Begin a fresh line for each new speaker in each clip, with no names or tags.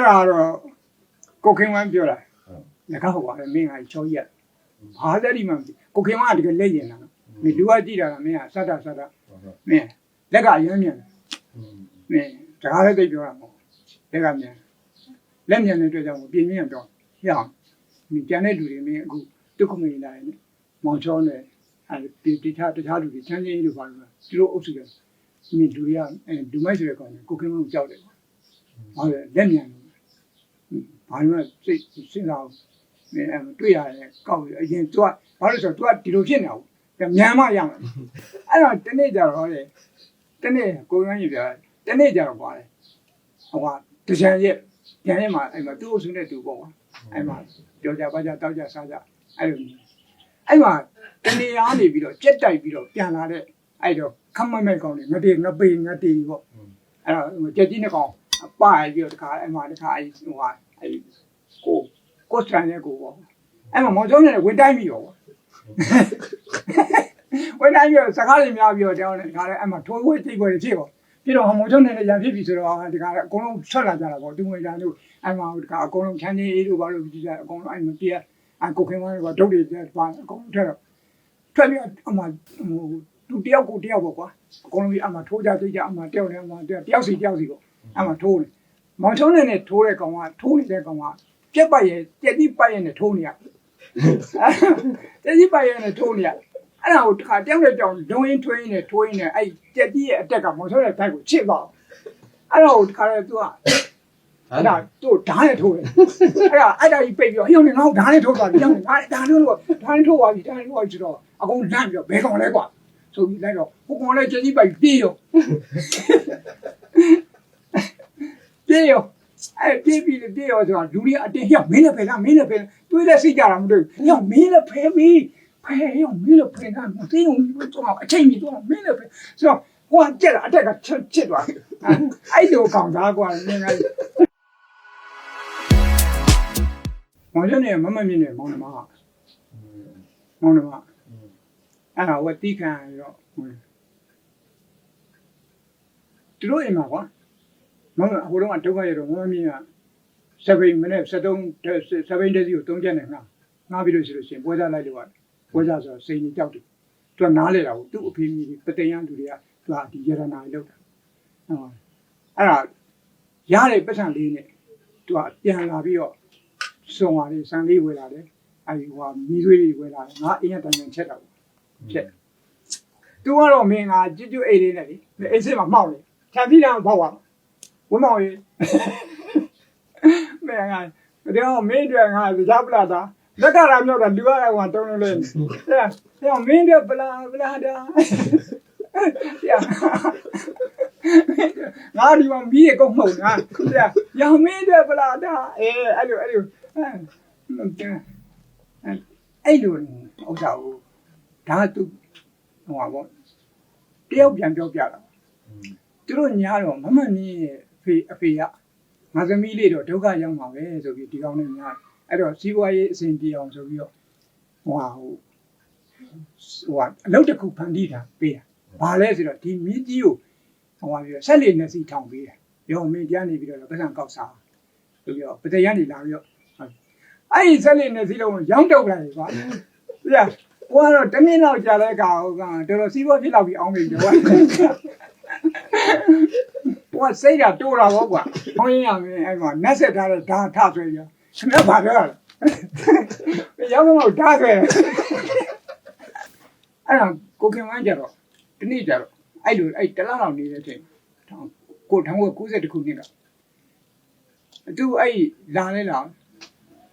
အဲ့ဒါတော့ကိုခင်ဝမ်းပြောတာငါဟုတ်ပါတယ်မင်းကချောကြီးရဘာသက်ဒီမှမသိကိုခင်ဝမ်းကတကယ်လက်ရင်လာတော့မင်းလူကကြည့်တာကမင်းကစတာစတာမင်းလက်ကရမ်းမြန်တယ်မင်းတကားလည်းသိပြောတာမဟုတ်လက်ကမြန်လက်မြန်တဲ့အတွက်ကြောင့်ပြင်းပြင်းတော့ရအောင်မင်းကြံတဲ့လူတွေမင်းအခုတုတ်ခမင်းလာရင်မောင်ချောနဲ့အဲဒီတခြားတခြားလူတွေချမ်းချင်းလို့ပါလို့သူတို့အုပ်စုတယ်မင်းလူတွေကအဲလူမိုက်ဆိုတဲ့ကောင်ကိုခင်ဝမ်းကိုကြောက်တယ်ဟုတ်တယ်လက်မြန်တယ် ဘာလို့စိတ်စဉ်းစားမင်းအဲတွေ့ရတယ်ကောက်အရင်သူကဘာလို့ဆိုတော့ तू ကဒီလိုဖြစ်နေတာဟုတ်မြန်မှရမယ်အဲ့တော့တနေ့ကျတော့လေတနေ့ကိုယ်ကကြီးပြတနေ့ကျတော့ပါလေဟိုကတကြံရက်ကြံရက်မှာအဲ့မှာသူ့အဆုနဲ့သူပေါ့ကွာအဲ့မှာကြောကြပါကြတောက်ကြစားကြအဲ့လိုအဲ့မှာတနေ့အားနေပြီးတော့ကြက်တိုက်ပြီးတော့ပြန်လာတဲ့အဲ့တော့ခမမဲ့ကောင်တွေငတေငပေငတေပေါ့အဲ့တော့ကြက်ကြီးနှစ်ကောင်ပါပြီးတော့တခါအဲ့မှာတခါအဲ့ဟိုက အဲ့ကိုကိုစတန်ရဲ့ကိုပေါ့အဲ့မှာမောင်ကျောင်းနဲ့ဝင်တိုင်းပြီးရောပေါ့ဝင်တိုင်းပြီးတော့စကားတွေများပြီးတော့တောင်းတယ်တခါလည်းအဲ့မှာထိုးဝဲတိတ်ပွဲတွေဖြစ်ပေါ့ပြီးတော့မောင်ကျောင်းနဲ့ရံဖြစ်ပြီဆိုတော့ဒီကလည်းအကုန်လုံးဆက်လာကြတာပေါ့သူငွေတန်းတို့အဲ့မှာဒီကအကုန်လုံးချမ်းချင်းအေးတို့ဘာလို့ကြည့်ကြအကုန်လုံးအဲ့မှာပြည့်အကိုခင်မကဒုတ်တွေပြပါအကုန်ထက်တော့ထွက်ပြီးအမှဟိုသူတယောက်ကိုတယောက်ပေါ့ကွာအကုန်လုံးကြီးအမှထိုးကြသိကြအမှတယောက်နဲ့အမှတယောက်စီတယောက်စီပေါ့အမှထိုးတယ် မောင်ချုံးနဲ့နဲ့ထိုးတဲ့ကောင်ကထိုးနေတဲ့ကောင်ကပြက်ပတ်ရဲ့ပြက်တိပတ်ရဲ့နဲ့ထိုးနေရပြက်တိပတ်ရဲ့နဲ့ထိုးနေရအဲ့ဒါကိုတခါတယောက်နဲ့တယောက်ဒုံရင်းထွင်းနဲ့ထိုးရင်းနဲ့အဲ့ပြက်တိရဲ့အတက်ကမောင်ချုံးရဲ့ဘက်ကိုချစ်သွားအဲ့ဒါကိုတခါလေသူကအဲ့ဒါသူ့ဓာတ်နဲ့ထိုးတယ်အဲ့ဒါအဲ့ဒါကြီးပိတ်ပြီးတော့ဟိုနေငါ့ဓာတ်နဲ့ထိုးသွားပြီဟိုနေငါဓာတ်နဲ့လို့ဓာတ်နဲ့ထိုးသွားပြီဓာတ်နဲ့ထိုးသွားပြီဆိုတော့အကုန်လန့်ပြီးတော့ဘဲကောင်လဲကွာဆိုပြီးလိုက်တော့ဟိုကောင်လဲကျကြီးပိုက်ပြေးရော ပြေးရောအဲ့ပြေးပြီးပြေးရောဆိုတော့လူတွေအတင်းဟျောက်မင်းလည်းဖယ်လားမင်းလည်းဖယ်တွေးလက်စိတ်ကြတာမတွေ့ဘူးဟျောက်မင်းလည်းဖယ်ပြီးဖယ်ရောမင်းလည်းဖယ်တာမသိဘူးတော့အချိန်ကြီးတော့မင်းလည်းဖယ်ဆိုတော့ဟိုကကြက်တာအတက်ကချစ်ချစ်သွားအဲ့လိုကောင်သားကွာငငယ်မောင်ရနေမမမြင့်နေမောင်နှမမောင်နှမအဲ့ဒါဟိုတီးခံရောသူတို့အိမ်မှာကွာ မမဟိုတော့ဒုက္ခရတော့မမမြင့်ကစပိန်မနေ့73စပိန်တစီကိုတုံးချက်နေငါငါပြီးလို့ရှိလို့ရှင်ပွဲစားလိုက်လို့ကပွဲစားဆိုစိန်ကြီးကြောက်တယ်သူကနားလေတာကိုသူ့အဖေကြီးပတယံလူတွေကသူကဒီရတနာလောက်တာဟုတ်အဲ့ဒါရတဲ့ပတ်စံလေးနဲ့သူကပြန်လာပြီးတော့စုံပါလေဆန်လေးဝယ်လာတယ်အဲဒီဟိုမီးသွေးတွေဝယ်လာတယ်ငါအင်းရတန်တန်ချက်တော့ချက်သူကတော့မင်းကကျွတ်ကျွတ်အိတ်လေးနဲ့လေအိတ်စစ်မှာမှောက်နေခြံပြီးတော့ဖောက်သွား ဝင်းမောင်ကြီးမင်းကတော့မင်းတို့ငါကြားပလာတာလက်ကရာမြောက်တာလူရအောင်တုံးလို့လေဆရာမင်းတို့ပလာပလာတာဆရာငါဒီမှာမီးရကုန်မှုန်ငါဆရာရောင်မင်းတို့ပလာတာအဲအဲ့လိုအဲ့လိုအဲ့လိုဥစ္စာကိုဒါသူဟိုပါဘောတယောက်ပြန်ပြောပြတာသူတို့ညားတော့မမမင်းရဲ့ ဖေအဖေကငါသမီးလေးတော့ဒုက္ခရောက်မှာပဲဆိုပြီးဒီကောင်းနဲ့ညားအဲ့တော့စီးပွားရေးအစဉ်ပြေအောင်ဆိုပြီးတော့ဟိုဟာဟိုဟိုဟာအလုပ်တစ်ခုဖန်တီးတာပေးတာဘာလဲဆိုတော့ဒီမြစ်ကြီးကိုဟိုဟာပြီးတော့ဆက်လေနဲ့စီထောင်ပေးတယ်ရောမင်းတရားနေပြီးတော့ပတ်စံကောက်စားဆိုပြီးတော့ပတရန်နေလာပြီးတော့အဲ့ဒီဆက်လေနဲ့စီလုံးရောင်းတော့လိုက်ကွာပြဟိုကတော့တနည်းလောက်ကြာတဲ့ကောင်ကတော်တော်စီးပွားဖြစ်လောက်ပြီးအောင်ပြီတော့ ဟိုကစိတ်ကတိုးတာပေါ့ကွာ။ဘုန်းကြီးရမင်းအဲ့မှာနတ်ဆက်ထားတဲ့ဓာတ်ထဆွဲကြ။ရှင်မဘာပြောရလဲ။ရောက်တော့ဓာတ်ဆွဲ။အဲ့တော့ကိုခင်ဝမ်းကြတော့ဒီနေ့ကြတော့အဲ့လိုအဲ့တလားလောက်နေတဲ့အချိန်ကိုထောင်ကို90ခုနှစ်ကသူအဲ့လာလဲလာ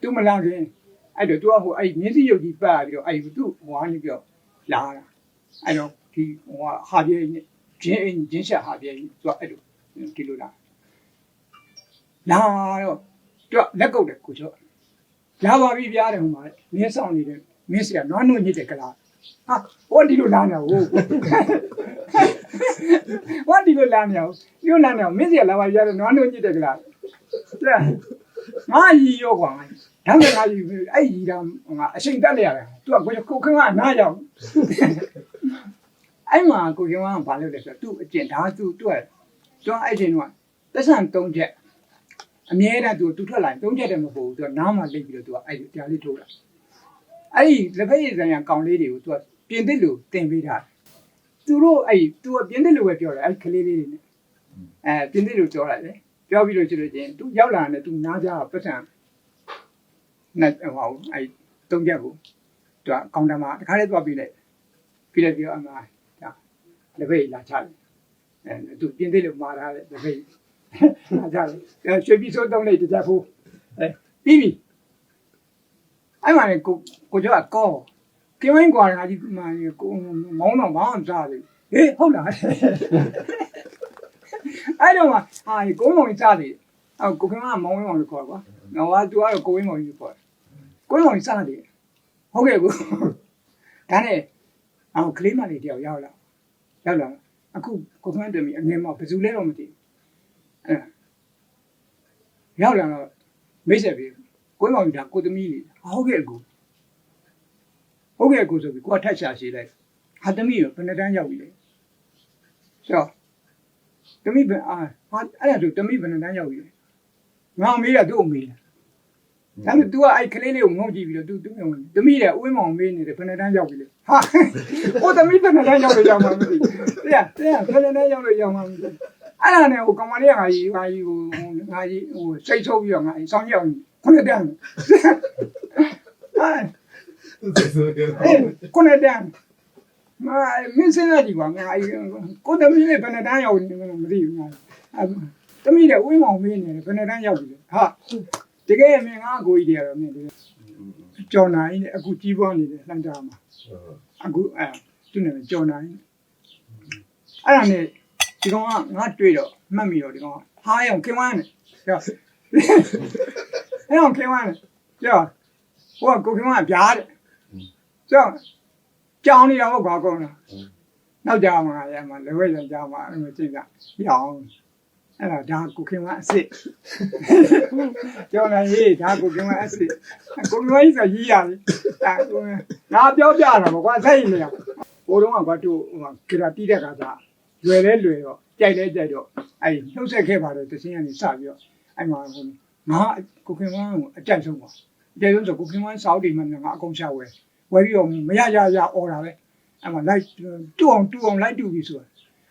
သူမလာခင်အဲ့တော့သူကဟိုအဲ့မြင်းစီရုပ်ကြီးပတ်ပြီးတော့အဲ့သူဟိုကနေပြီးတော့လာတာအဲ့တော့ဒီဟိုဟာပြင်းဂျင်းအင်းဂျင်းရှာဟာပြင်းသူကအဲ့လို ဒီလိုလားလာတော့သူကလက်ကုပ်တယ်ကိုကျော်လာပါပြီပြားတယ်ဟိုမှာမင်းဆောင်နေတဲ့မင်းစရာနွားနွညစ်တဲ့ကလားဟာဟောဒီလိုလာနေဟုတ်ဟောဒီလိုလာနေဟုတ်ဒီလိုလာနေမင်းစရာလာပါပြားတယ်နွားနွညစ်တဲ့ကလားတဲ့ငါရီရောကွာဒါမဲ့ငါရီအဲ့ရီတာငါအချိန်တက်နေရတယ်သူကကိုကိုခင်းကနားကြောင်အဲ့မှာကိုကင်းကဘာလုပ်လဲဆိုတော့သူ့အကျင့်ဒါသူ့အတွ က်ကျွန်တော်အဲ့ချိန်ကတက်ဆန်၃ချက်အမြဲတမ်းသူသူထွက်လာရင်သုံးချက်တည်းမဟုတ်ဘူးသူကနားမှာလိတ်ပြီးတော့သူကအဲ့ဒီတရားလေးထိုးတာအဲ့ဒီလက်ဖက်ရည်ဆိုင်ရာကောင်လေးတွေကိုသူကပြင်သစ်လူတင်ပေးတာသူတို့အဲ့သူကပြင်သစ်လူပဲပြောတယ်အဲ့ဒီကလေးလေးတွေနဲ့အဲပြင်သစ်လူပြောတာလေပြောပြီးလို့ရှိလို့ချင်းသူရောက်လာတယ်သူနားကြပတ်စံနဲ့ဟောအဲ့သုံးချက်ကိုသူကကောင်တာမှာတခါလေးသွားပြီးလိုက်ပြီးလိုက်ပြီးတော့အမှားဒါလက်ဖက်ရည်လာချတယ်အဲ သူပြင်သစ်လူမှာထားတယ်လက်ဖက်ရည်လာကြတယ်အဲရွှေပြီးစိုးတုံးလိုက်တကြဖို့အဲပြီးပြီအဲ့မှာလေကိုကိုကျော်ကကောကင်းဝင်းကွာငါကြီးမှကိုမောင်းတော့မောင်းစားတယ်ဟေးဟုတ်လားအဲ့တော့မှဟာကိုမောင်စားတယ်အော်ကိုကင်းကမောင်းဝင်းမောင်လို့ခေါ်ကွာငါကသူကတော့ကိုဝင်းမောင်ကြီးခေါ်ကိုမောင်စားတယ်ဟုတ်ကဲ့ကိုဒါနဲ့အော်ကလေးမလေးတယောက်ရောက်လာရောက်လာ အခုကိုကင်းတယ်မီအငယ်မောင်ဘယ်သူလဲတော့မသိဘူးအဲရောက်လာတော့မိတ်ဆက်ပြီးကိုယ်မောင်ကြီးဒါကိုသမီးလေးဟုတ်ကဲ့ကိုဟုတ်ကဲ့ကိုဆိုပြီးကိုကထက်ရှာရှိလိုက်ဟာသမီးရောဘယ်နှစ်တန်းရောက်ပြီလဲဆိုတော့သမီးဘယ်အာဟာအဲ့ဒါဆိုသမီးဘယ်နှစ်တန်းရောက်ပြီလဲငါမေးတာသူ့ကိုမေးတာ ဒါပေမဲ့ तू ကအဲ့ကလေးလေးကိုငုံကြည့်ပြီးတော့ तू သူ့ကိုသမီးတဲ့ဥဝင်းမောင်မေးနေတယ်ဘယ်နှစ်တန်းရောက်ပြီလဲဟာဟိုသမီးဘယ်နှစ်တန်းရောက်လို့ရောက်မှာမသိဘူးတရားတရားဘယ်နှစ်တန်းရောက်လို့ရောက်မှာမသိဘူးအဲ့ဒါနဲ့ဟိုကောင်မလေးကငါကြီးငါကြီးဟိုငါကြီးဟိုစိတ်ဆိုးပြီးတော့ငါကြီးစောင်းကြောက်ခုနှစ်တန်းအဲ့အဲ့ခုနှစ်တန်းမမင်းစင်းရကြီးကွာငါကြီးကိုသမီးလေးဘယ်နှစ်တန်းရောက်နေလဲမသိဘူးငါအဲ့သမီးတဲ့ဝင်းမောင်မေးနေတယ်ဘယ်နှစ်တန်းရောက်ပြီလဲဟာ တကယ်မင်းငါအကိုကြီးတွေကတော့မင်းတကယ်ကြော်နိုင်နေအခုကြီးပွားနေတယ်လှမ်းကြမှာအခုအဲသူနဲ့ကြော်နိုင်အဲ့ဒါနဲ့ဒီကောင်ကငါတွေ့တော့မှတ်မိတော့ဒီကောင်ကဟားအောင်ခင်ဝမ်းနေပြောအဲ့အောင်ခင်ဝမ်းနေပြောဟိုကကိုခင်ဝမ်းပြားတဲ့ပြောကြောင်းနေတော့ကွာကောင်းလားနောက်ကြမှာရမှာလက်ဝဲရကြမှာအဲ့လိုကျင့်ကပြောင်း အဲ့ဒါဒါကိုခင်ဝမ်းအစ်စ်ပြောနေရေးဒါကိုခင်ဝမ်းအစ်စ်ကိုခင်ဝမ်းကြီးဆိုရေးရတယ်ဒါကိုငါပြောပြတာပေါ့ကွာစိတ်နေရဟိုတုန်းကကွာသူဟိုကကြတီးတဲ့ခါစားလွယ်လဲလွယ်တော့ကြိုက်လဲကြိုက်တော့အဲ့နှုတ်ဆက်ခဲ့ပါတယ်တစင်းကနေစပြီးတော့အဲ့မှာဟိုငါကိုခင်ဝမ်းကိုအကြိုက်ဆုံးပါအကြိုက်ဆုံးဆိုကိုခင်ဝမ်းစောက်ဒီမှာငါအကုန်ချဝဲဝဲပြီးတော့မရရရអော်တာပဲအဲ့မှာလိုက်တူအောင်တူအောင်လိုက်တူပြီးဆိုတာ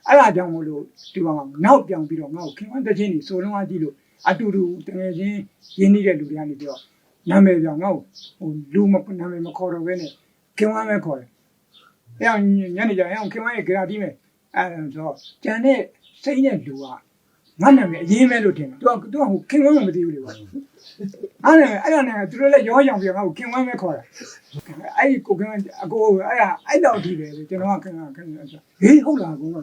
အဲ့ဒါကြောင့်မို့လို့ဒီမှာနောက်ပြောင်ပြီးတော့ငါ့ကိုခင်ဝမ်းတချင်းနေစိုးလုံးအားကြည့်လို့အတူတူတကယ်ချင်းရင်းနှီးတဲ့လူတွေကနေပြီးတော့နာမည်ပြောင်ငါ့ကိုဟိုလူမနာမည်မခေါ်တော့ဘဲနဲ့ခင်ဝမ်းပဲခေါ်တယ်အဲ့အောင်ညနေကျရင်အောင်ခင်ဝမ်းရဲ့ဂရာတီးမယ်အဲဆိုကျန်တဲ့စိတ်နဲ့လူက ငါနာမည်အရင်ပဲလို့ထင်တယ်။ तू က तू ကဟိုခင်ဝမ်းမသိဘူးလေကွာ။အဲ့ဒါနဲ့အဲ့ဒါနဲ့သူတို့လည်းရောရောင်ပြငါ့ကိုခင်ဝမ်းပဲခေါ်တာ။အဲ့ဒီကိုခင်ဝမ်းအကိုအဲ့ဒါအဲ့တော့ဒီပဲကျွန်တော်ကခင်ခင်ခင်ဆိုဟေးဟုတ်လားကိုက